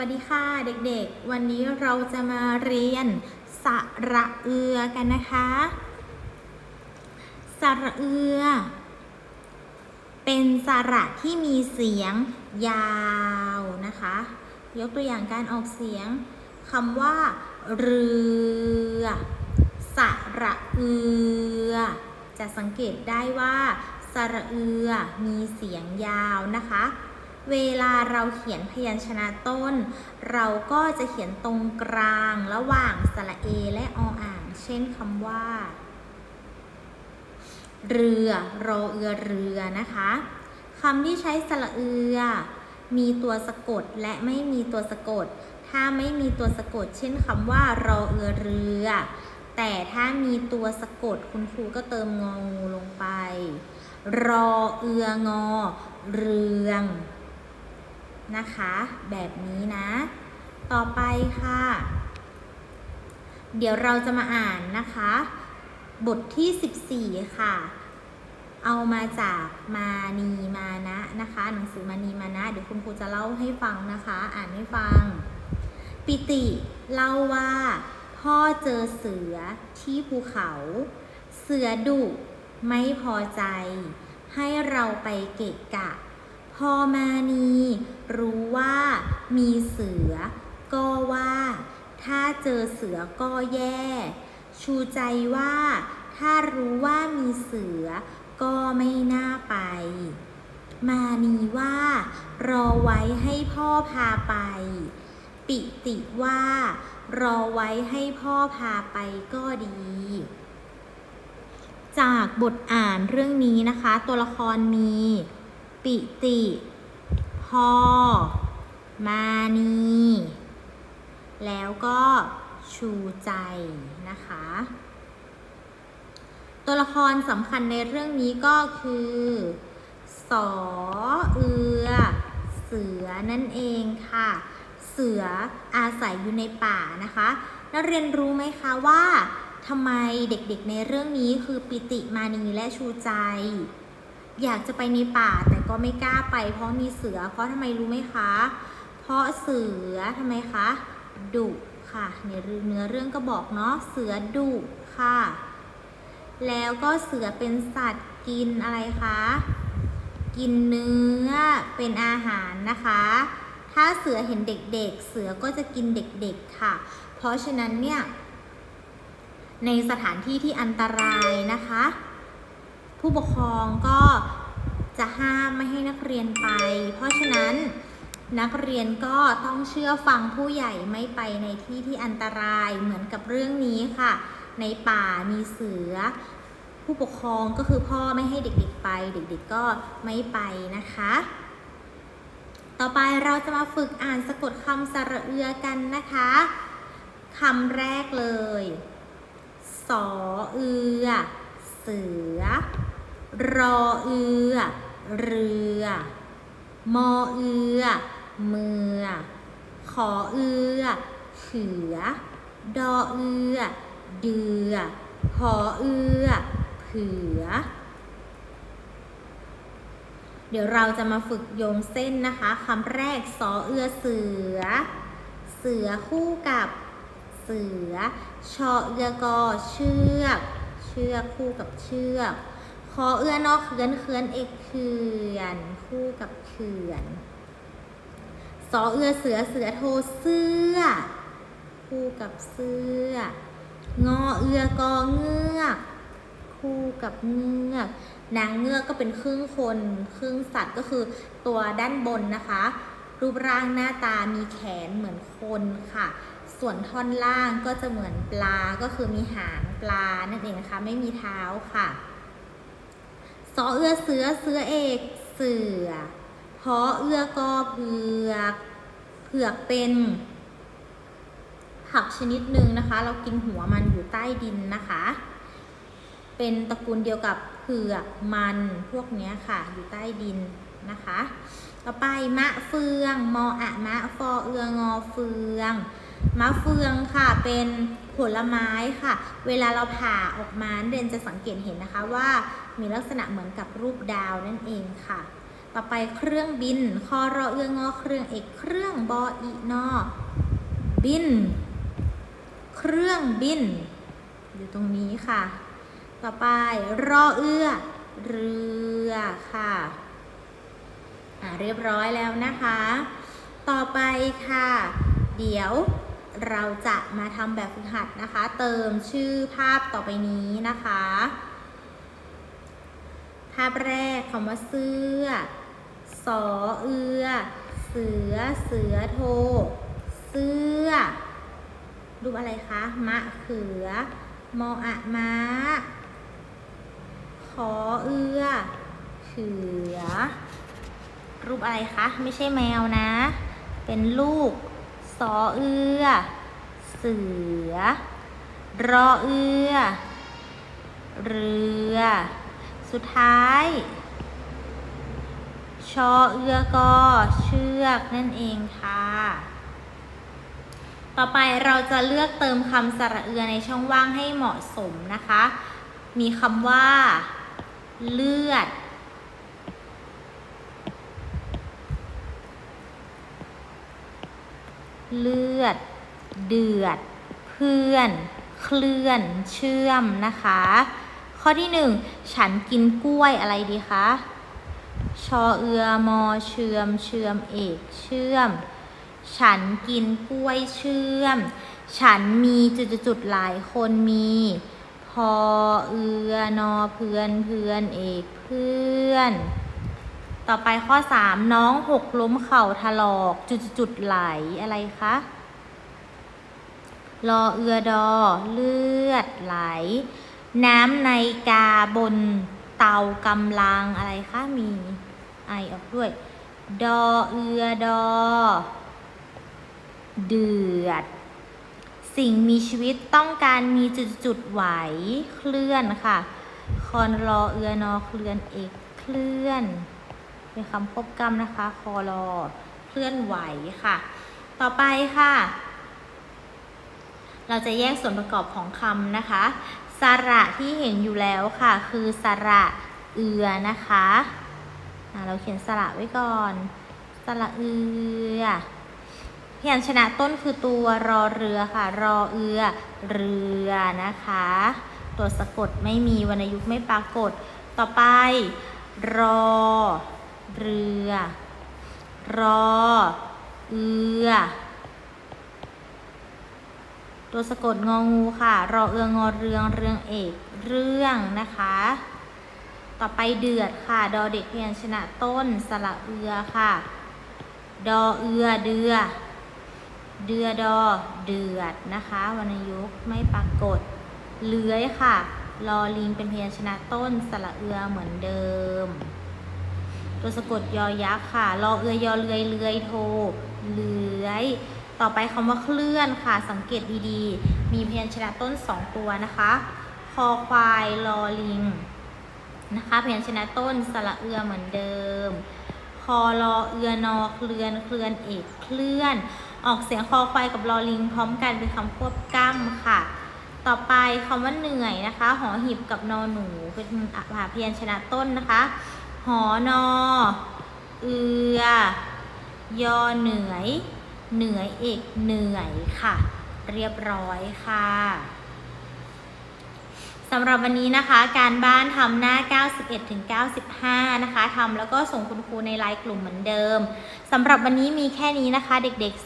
วัสดีค่ะเด็กๆ วันนี้เราจะมาเรียนสระเอือกันนะคะ สระเอือ เป็นสระที่มีเสียงยาวนะคะ ยกตัวอย่างการออกเสียงคำว่า เรือ สระเอือ จะสังเกตได้ว่า สระเอือมีเสียงยาวนะคะ เวลาเราเขียนพยัญชนะต้น เราก็จะเขียนตรงกลางระหว่างสระเอและออ่าง เช่นคำว่า เรือรอเอือเรือนะคะคำที่ใช้สระเอือ มีตัวสะกดและไม่มีตัวสะกด ถ้าไม่มีตัวสะกด เช่นคำว่ารอเอือเรือ แต่ถ้ามีตัวสะกดคุณครูก็เติมงองูลงไป รอเอืองอ เรือง นะคะ แบบนี้นะ ต่อไปค่ะ เดี๋ยวเราจะมาอ่านนะคะ บทที่ 14 ค่ะ เอามาจากมานีมานะนะคะ หนังสือมานีมานะเดี๋ยวคุณครูจะเล่าให้ฟังนะคะ อ่านให้ฟัง ปิติเล่าว่า พ่อเจอเสือที่ภูเขา เสือดุไม่พอใจ ให้เราไปเกะกะ พอมานีรู้ว่ามีเสือ ก็ว่า ถ้าเจอเสือก็แย่ ชูใจว่า ถ้ารู้ว่ามีเสือ ก็ไม่น่าไป มานีว่า รอไว้ให้พ่อพาไป ปิติว่า รอไว้ให้พ่อพาไปก็ดีจากบทอ่านเรื่องนี้นะคะ ตัวละครมี ปิติพ่อมานี แล้วก็ชูใจนะคะ ตัวละครสำคัญในเรื่องนี้ก็คือ สอเอือ เสือนั่นเองค่ะ เสืออาศัยอยู่ในป่านะคะนักเรียนรู้ไหมคะว่าทำไมเด็กๆในเรื่องนี้คือปิติมานีและชูใจ อยากจะไปในป่าแต่ก็ไม่กล้าไป เพราะมีเสือ เพราะทำไมรู้ไหมคะ เพราะเสือทำไมคะดุค่ะในเนื้อเรื่องก็บอกเนาะเสือดุค่ะ แล้วก็เสือเป็นสัตว์กินอะไรคะ กินเนื้อเป็นอาหารนะคะ ถ้าเสือเห็นเด็กๆ เสือก็จะกินเด็กๆค่ะ เพราะฉะนั้นเนี่ยในสถานที่ที่อันตรายนะคะ ผู้ปกครองก็จะห้ามไม่ให้นักเรียนไป เพราะฉะนั้นนักเรียนก็ต้องเชื่อฟังผู้ใหญ่ไม่ไปในที่ที่อันตรายเหมือนกับเรื่องนี้ค่ะ ในป่ามีเสือ ผู้ปกครองก็คือพ่อไม่ให้เด็กๆไป เด็กๆก็ไม่ไปนะคะ ต่อไปเราจะมาฝึกอ่านสะกดคำสระเอือกันนะคะคำแรกเลย สอเอือ เสือ รอเอือ เรือ มอเอือ เมือ ขอเอือเขือ ดอเอือ เดือ หอเอือ เผือ เดี๋ยวเราจะมาฝึกโยงเส้นนะคะคำแรกสอเอือ เสือ เสือคู่กับเสือ ชอเอือกอเชือก เชือกคู่กับเชือก คอเอื้อนอกเขือนเขือนเอกเขื่อนคู่กับเขื่อนสอเอือเสือเสือโทเสื้อ คู่กับเสื้องอเอือกอเงือก คู่กับเงือกนางเงือกก็เป็นครึ่งคนครึ่งสัตว์ก็คือตัวด้านบนนะคะ รูปร่างหน้าตามีแขนเหมือนคนค่ะ ส่วนท่อนล่างก็จะเหมือนปลาก็คือมีหางปลานั่นเองนะคะไม่มีเท้าค่ะ สอเอื้อเสือเสือเอกเสือพอเอื้อกอเผือกเผือกเป็น ผักชนิดหนึ่งนะคะ เรากินหัวมันอยู่ใต้ดินนะคะ เป็นตระกูลเดียวกับเผือกมันพวกนี้ค่ะ อยู่ใต้ดินนะคะ ต่อไปมะเฟือง มออะมะฟอเอืองอเฟือง มะเฟืองค่ะเป็นผลไม้ค่ะ เวลาเราผ่าออกมาเรนจะสังเกตเห็นนะคะว่ามีลักษณะเหมือนกับรูปดาวนั่นเองค่ะ ต่อไปเครื่องบินคอรอเอื้องอเครื่องเอกเครื่องบออีนอบิน เครื่องบิน อยู่ตรงนี้ค่ะ ต่อไปรอเอื้อ เรือค่ะอ่าเรียบร้อยแล้วนะคะ ต่อไปค่ะ เดี๋ยว เราจะมาทำแบบฝึกหัดนะคะ เติมชื่อภาพต่อไปนี้นะคะ ภาพแรกคำว่าเสื้อ สอเอือ เสือ เสือโท เสื้อ รูปอะไรคะ มะเขือ มออะม้า ขอเอือ เขือ รูปอะไรคะ ไม่ใช่แมวนะ เป็นลูก สอเอือ เสือ รอเอือ เรือ สุดท้าย ชอเอือกอเชือกนั่นเองค่ะ ต่อไปเราจะเลือกเติมคำสระเอือในช่องว่างให้เหมาะสมนะคะ มีคำว่า เลือด เลือด เดือด เพื่อน เคลื่อน เชื่อมนะคะ ข้อที่หนึ่งฉันกินกล้วยอะไรดีคะชอเอือมอเชื่อมเชื่อมเอกเชื่อม ฉันกินกล้วยเชื่อม ฉันมีจุดๆๆหลายคนมีพอเอือนอเพื่อนเพื่อนเอกเพื่อน ต่อไปข้อ 3 น้องหกล้มเข่าถลอกจุดๆๆไหลอะไรคะรอเอือดอ เลือดไหล น้ำในกาบนเตากำลังอะไรคะมีไอออกด้วย ดอเอือดอ เดือด สิ่งมีชีวิตต้องการมีจุดๆๆไหวเคลื่อนค่ะ คอนรอเอือนอเคลื่อนเอกเคลื่อน เป็นคำควบกรรมนะคะ คอรอเคลื่อนไหวค่ะ ต่อไปค่ะ เราจะแยกส่วนประกอบของคำนะคะ สระที่เห็นอยู่แล้วค่ะ คือสระเอือนะคะะเราเขียนสระไว้ก่อน สระเอือพยัญชนะต้นคือตัวรอเรือค่ะ รอเอือ เรือนะคะ ตัวสะกดไม่มีวรรณยุกต์ไม่ปรากฏ ต่อไป รอ เรือ รอ เอือ ตัวสะกดงองูค่ะ รอเอืองอเรืองเรืองเอก เรื่องนะคะ ต่อไปเดือดค่ะ ดอเด็กพยัญชนะต้น สระเอือค่ะ ดอเอือเดือ เดือดอเดือดนะคะ วรรณยุกต์ไม่ปรากฏ เลื้อยค่ะลอลิงเป็นพยัญชนะต้นสระเอือเหมือนเดิม ตัวสะกดยอยักษ์ค่ะรอเอือยอเลือยเลือยโทเลื้อย ต่อไปคำว่าเคลื่อนค่ะ สังเกตดีๆ มีพยัญชนะต้น 2 ตัวนะคะ คอควายลอลิงนะคะพยัญชนะต้นสระเอือเหมือนเดิม คอรอเอือนอเคลื่อนเคลื่อนเอกเคลื่อน ออกเสียงคอควายกับลอลิง พร้อมกันเป็นคำควบกล้ำค่ะ ต่อไปคำว่าเหนื่อยนะคะ หอหีบกับนอหนูเป็นอะพยัญชนะต้นนะคะ หอนอ เอือ ยอเหนื่อย เหนื่อยเอกเหนื่อยค่ะ เรียบร้อยค่ะสำหรับวันนี้นะคะ การบ้านทำหน้า 91ถึง95 นะคะทำแล้วก็ส่งคุณครูในไลน์กลุ่มเหมือนเดิมสำหรับวันนี้มีแค่นี้นะคะ เด็กๆ